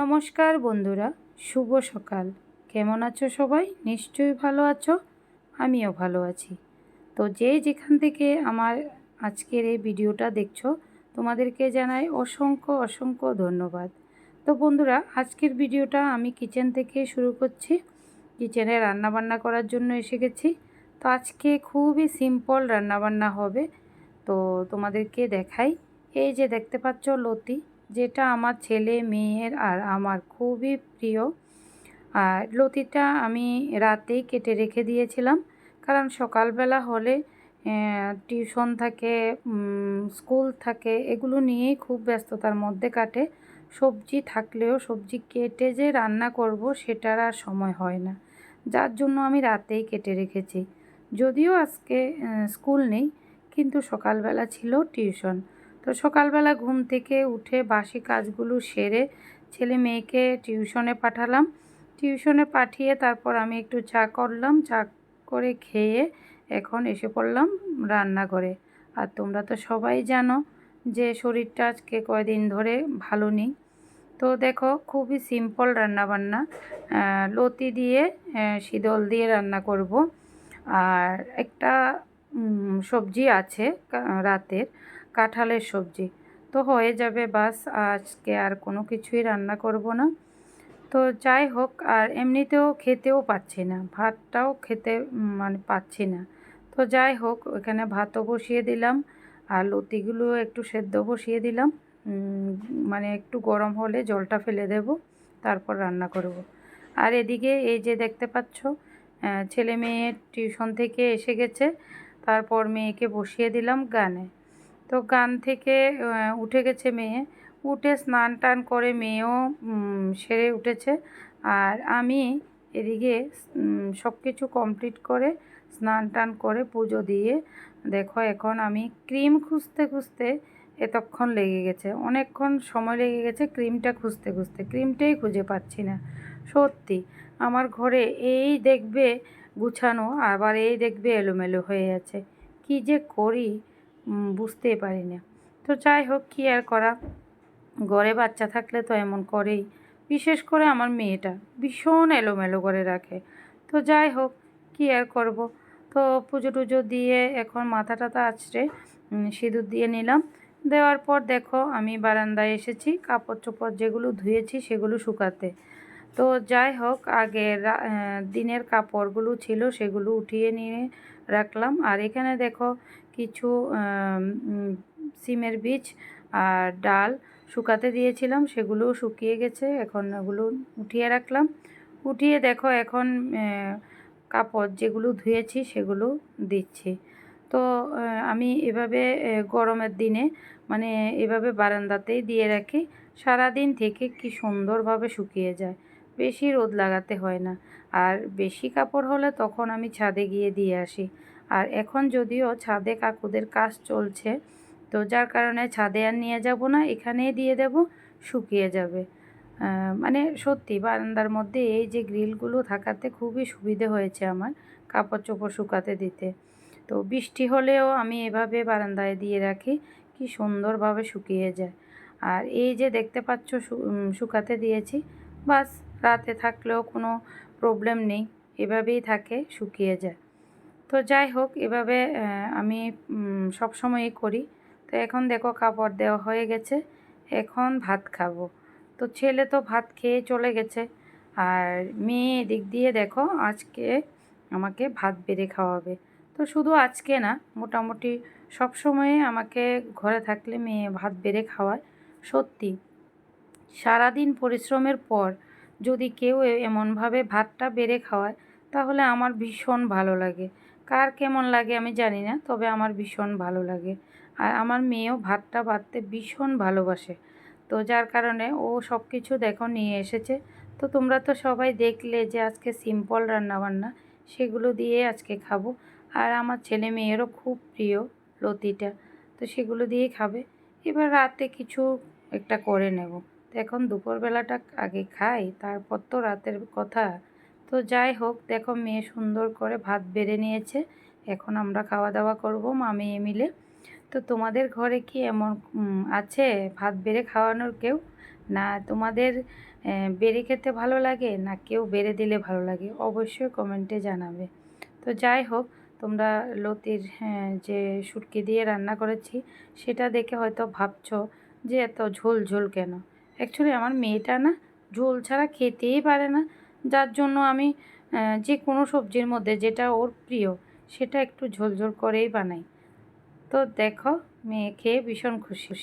নমস্কার বন্ধুরা, শুভ সকাল। কেমন আছো সবাই? নিশ্চয়ই ভালো আছো, আমিও ভালো আছি। তো যে যেখান থেকে আমার আজকের এই ভিডিওটা দেখছ, তোমাদেরকে জানাই অসংখ্য অসংখ্য ধন্যবাদ। তো বন্ধুরা, আজকের ভিডিওটা আমি কিচেন থেকে শুরু করছি। কিচেনে রান্নাবান্না করার জন্য এসে গেছি। তো আজকে খুবই সিম্পল রান্নাবান্না হবে। তো তোমাদেরকে দেখাই। এই যে দেখতে পাচ্ছ লতি যেটা আমার ছেলে, মেয়ের আর আমার খুবই প্রিয়। আর লতিটা আমি রাতেই কেটে রেখে দিয়েছিলাম। কারণ সকালবেলা হলে টিউশন থাকে স্কুল থাকে, এগুলো নিয়েই খুব ব্যস্ততার মধ্যে কাটে। সবজি থাকলেও সবজি কেটে যে রান্না করব সেটার আর সময় হয় না। যার জন্য আমি রাতেই কেটে রেখেছি। যদিও আজকে স্কুল নেই, কিন্তু সকালবেলা ছিল টিউশন। তো সকালবেলা ঘুম থেকে উঠে বাসি কাজগুলো সেরে ছেলে মেয়েকে টিউশনে পাঠালাম। টিউশনে পাঠিয়ে তারপর আমি একটু চা করলাম। চা করে খেয়ে এখন এসে পড়লাম রান্নাঘরে। আর তোমরা তো সবাই জানো যে শরীরটা আজকে কয়দিন ধরে ভালো নেই। তো দেখো খুবই সিম্পল রান্নাবান্না। লতি দিয়ে শীতল দিয়ে রান্না করব। আর একটা সবজি আছে রাতের। কাঁঠালের সবজি। তো হয়ে যাবে বাস, আজকে আর কোনো কিছুই রান্না করব না। তো যাই হোক, আর এমনিতেও খেতেও পাচ্ছি না, ভাতটাও খেতে মানে পাচ্ছি না। তো যাই হোক, ওখানে ভাতও বসিয়ে দিলাম, আর লতিগুলো একটু সেদ্ধ বসিয়ে দিলাম। মানে একটু গরম হলে জলটা ফেলে দেব, তারপর রান্না করব। আর এদিকে এই যে দেখতে পাচ্ছ ছেলে মেয়ে টিউশন থেকে এসে গেছে, তারপর মেয়েকে বসিয়ে দিলাম গানে। তো গান থেকে উঠে গেছে মেয়ে। উঠে স্নান টান করে মেয়েও সেরে উঠেছে। আর আমি এদিকে সব কিছু কমপ্লিট করে স্নান টান করে পুজো দিয়ে, দেখো এখন আমি ক্রিম খুঁজতে খুঁজতে এতক্ষণ লেগে গেছে। অনেকক্ষণ সময় লেগে গেছে ক্রিমটা খুঁজতে খুঁজতে। ক্রিমটাই খুঁজে পাচ্ছি না। সত্যি, আমার ঘরে এই দেখবে গুছানো, আবার এই দেখবে এলোমেলো হয়ে আছে। কি যে করি? বুঝতেই পারি না তো যাই হোক, কী আর করা? ঘরে বাচ্চা থাকলে তো এমন করেই। বিশেষ করে আমার মেয়েটা ভীষণ এলোমেলো করে রাখে। তো যাই হোক, কী আর করব? তো পুজো টুজো দিয়ে এখন মাথা টাথা আছড়ে সিঁদুর দিয়ে নিলাম। দেওয়ার পর দেখো, আমি বারান্দায় এসেছি কাপড় চোপড় যেগুলো ধুয়েছি সেগুলো শুকাতে। তো যাই হোক, আগে দিনের কাপড়গুলো ছিল সেগুলো উঠিয়ে নিয়ে রাখলাম। আর এখানে দেখো কিছু সিমের বীজ আর ডাল শুকাতে দিয়েছিলাম, সেগুলোও শুকিয়ে গেছে, এখন ওগুলো উঠিয়ে রাখলাম। উঠিয়ে দেখো এখন কাপড় যেগুলো ধুয়েছি সেগুলো দিচ্ছি। তো আমি এভাবে গরমের দিনে মানে এভাবে বারান্দাতেই দিয়ে রাখি, সারাদিন থেকে কি সুন্দরভাবে শুকিয়ে যায়। বেশি রোদ লাগাতে হয় না। আর বেশি কাপড় হলে তখন আমি ছাদে গিয়ে দিয়ে আসি। আর এখন যদিও ছাদে কাকুদের কাজ চলছে, তো যার কারণে ছাদে আর নিয়ে যাব না, এখানেই দিয়ে দেব, শুকিয়ে যাবে। মানে সত্যি বারান্দার মধ্যে এই যে গ্রিলগুলো থাকাতে খুবই সুবিধে হয়েছে আমার কাপড় চোপড় শুকাতে দিতে। তো বৃষ্টি হলেও আমি এভাবে বারান্দায় দিয়ে রাখি, কি সুন্দরভাবে শুকিয়ে যায়। আর এই যে দেখতে পাচ্ছ শুকাতে দিয়েছি, বাস রাতে থাকলেও কোনো প্রবলেম নেই, এভাবেই থাকে, শুকিয়ে যায়। তো যাই হোক, এভাবে আমি সব সময়ই করি। তো এখন দেখো কাপড় দেওয়া হয়ে গেছে, এখন ভাত খাব। তো ছেলে তো ভাত খেয়ে চলে গেছে। আর মেয়ে এদিক দিয়ে দেখো আজকে আমাকে ভাত বেড়ে খাওয়াবে। তো শুধু আজকে না, মোটামুটি সব সময়ে আমাকে ঘরে থাকলে মেয়ে ভাত বেড়ে খাওয়ায়। সত্যি, সারাদিন পরিশ্রমের পর যদি কেউ এমনভাবে ভাতটা বেড়ে খাওয়ায়, তাহলে আমার ভীষণ ভালো লাগে। কার কেমন লাগে আমি জানি না, তবে আমার ভীষণ ভালো লাগে। আর আমার মেয়েও ভাতটা বাড়তে ভীষণ ভালোবাসে। তো যার কারণে ও সব কিছু দেখো নিয়ে এসেছে। তো তোমরা তো সবাই দেখলে যে আজকে সিম্পল রান্নাবান্না, সেগুলো দিয়ে আজকে খাব। আর আমার ছেলে মেয়েরও খুব প্রিয় লতিটা, তো সেগুলো দিয়েই খাবে। এবার রাতে কিছু একটা করে নেব। তো এখন দুপুরবেলাটা আগে খাই, তারপর তো রাতের কথা। তো যাই হোক, দেখো মেয়ে সুন্দর করে ভাত বেড়ে নিয়েছে। এখন আমরা খাওয়া দাওয়া করব মা মেয়ে মিলে। তো তোমাদের ঘরে কি এমন আছে ভাত বেড়ে খাওয়ানোর কেউ? না তোমাদের বেড়ে খেতে ভালো লাগে, না কেউ বেড়ে দিলে ভালো লাগে? অবশ্যই কমেন্টে জানাবে। তো যাই হোক, তোমরা লতির যে শুটকি দিয়ে রান্না করেছি, সেটা দেখে হয়তো ভাবছ যে এত ঝোল ঝোল কেন? অ্যাকচুয়ালি আমার মেয়েটা না, ঝোল ছাড়া খেতেই পারে না। যার জন্য আমি যে কোনো সবজির মধ্যে যেটা ওর প্রিয়, সেটা একটু ঝোলঝোল ঝোল করেই বানাই। তো দেখো, মেয়ে খেয়ে ভীষণ খুশি।